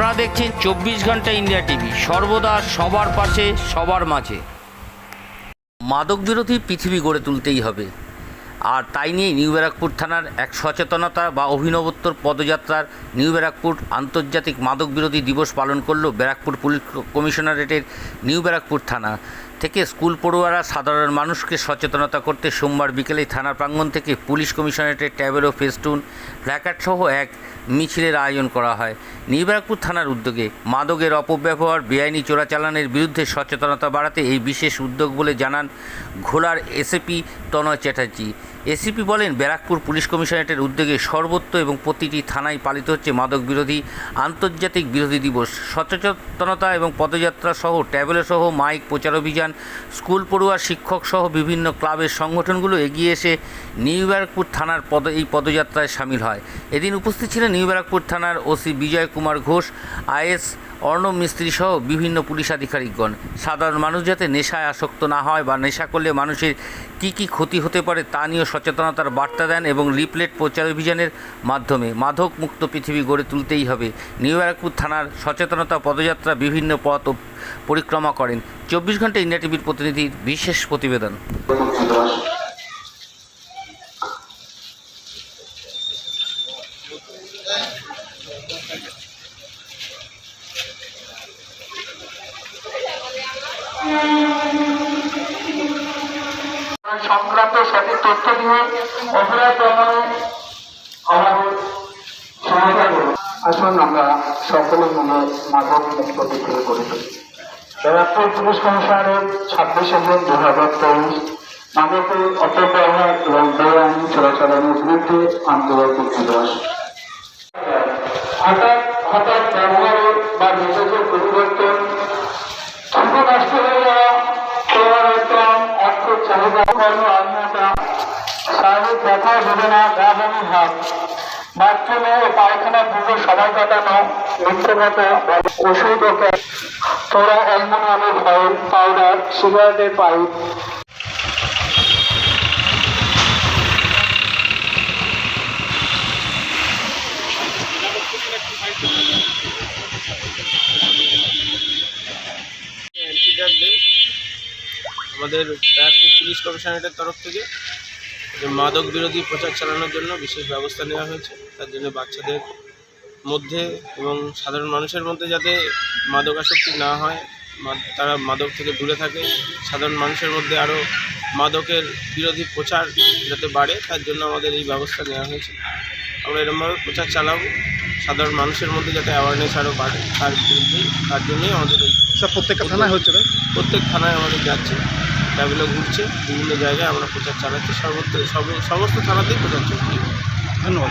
আপনারা দেখছেন চব্বিশ ঘণ্টা ইন্ডিয়া টিভি। সর্বদা সবার পাশে, সবার মাঝে। মাদক বিরোধী পৃথিবী গড়ে তুলতেই হবে। আর তাই নিয়ে নিউ ব্যারাকপুর থানার এক সচেতনতা বা অভিনবত্তর পদযাত্রার নিউ ব্যারাকপুর আন্তর্জাতিক মাদক বিরোধী দিবস পালন করল ব্যারাকপুর পুলিশ কমিশনারেটের নিউ ব্যারাকপুর থানা। থেকে স্কুল পড়ুয়ারা সাধারণ মানুষকে সচেতনতা করতে সোমবার বিকেলে থানার প্রাঙ্গণ থেকে পুলিশ কমিশনারেটের ট্যাবেলো ফেস্টুন প্ল্যাকার্ড সহ এক মিছিলের আয়োজন করা হয়। নিউ থানার উদ্যোগে মাদকের অপব্যবহার, বেআইনি চোরাচালানের বিরুদ্ধে সচেতনতা বাড়াতে এই বিশেষ উদ্যোগ বলে জানান ঘোলার এসএপি তনয় চ্যাটার্জি। এসিপি বলেন, ব্যারাকপুর পুলিশ কমিশনারেটের উদ্যোগে সর্বত্র এবং প্রতিটি থানায় পালিত হচ্ছে মাদক বিরোধী আন্তর্জাতিক বিরোধী দিবস। সচেতনতা এবং পদযাত্রা সহ ট্যাবলেট সহ মাইক প্রচার অভিযান স্কুল পড়ুয়া, শিক্ষক সহ বিভিন্ন ক্লাবের সংগঠনগুলো এগিয়ে এসে নিউ ব্যারাকপুর থানার পদ, এই পদযাত্রায় সামিল হয়। এদিন উপস্থিত ছিলেন নিউ ব্যারাকপুর থানার OC Bijoy Kumar Ghosh, IS Arnab Mistri সহ বিভিন্ন পুলিশ আধিকারিকগণ। সাধারণ মানুষ যাতে নেশায় আসক্ত না হয় বা নেশা করলে মানুষের কী কী ক্ষতি হতে পারে তা নিয়েও সচেতনতার বার্তা দেন এবং লিপলেট প্রচার অভিযানের মাধ্যমে মাদক মুক্ত পৃথিবী গড়ে তুলতেই হবে। নিউ থানার সচেতনতা পদযাত্রা বিভিন্ন পথ পরিক্রমা করেন। চব্বিশ ঘণ্টা ইন্ডিয়া টিভির প্রতিনিধির বিশেষ প্রতিবেদন। সংক্রান্ত সঠিক তথ্য দিয়ে অপরাধ দমনে আমাদের সহায়তা করুন। আসুন আমরা সকলে মিলে মাদক মুক্ত পৃথিবী করে তুলি ব্যারাকপুর পুলিশ ছাব্বিশে জুন হাজার তেইশ আন্তর্জাতিক দিবস হঠাৎ হঠাৎ বা মেজাজের পরিবর্তন পরিবর্তন অর্থ চাহিদা কর্ম শারীরিক ব্যথা বেদনা গা পায়খানা পুজো সময় কাটানো পাউডার আমাদের পুলিশ কমিশনারেটের তরফ থেকে মাদক বিরোধী প্রচার চালানোর জন্য বিশেষ ব্যবস্থা নেওয়া হয়েছে, তার জন্য বাচ্চাদের মধ্যে এবং সাধারণ মানুষের মধ্যে যাতে মাদক আসক্তি না হয় তারা মাদক থেকে দূরে থাকে। সাধারণ মানুষের মধ্যে আরও মাদকের বিরোধী প্রচার যাতে বাড়ে তার জন্য আমাদের এই ব্যবস্থা নেওয়া হয়েছে। আমরা এরকমভাবে প্রচার চালাবো। সাধারণ মানুষের মধ্যে যাতে অ্যাওয়ারনেস আরও বাড়ে তার বিরুদ্ধেই তার জন্যই আমাদের এই স্যার প্রত্যেকটা থানায় হচ্ছে প্রত্যেক থানায় আমাদের যাচ্ছে। ট্যাবলো ঘুরছে বিভিন্ন জায়গায় আমরা প্রচার চালাচ্ছি। সর্বত্র সব- সমস্ত থানাতেই প্রচার চলছে। ধন্যবাদ।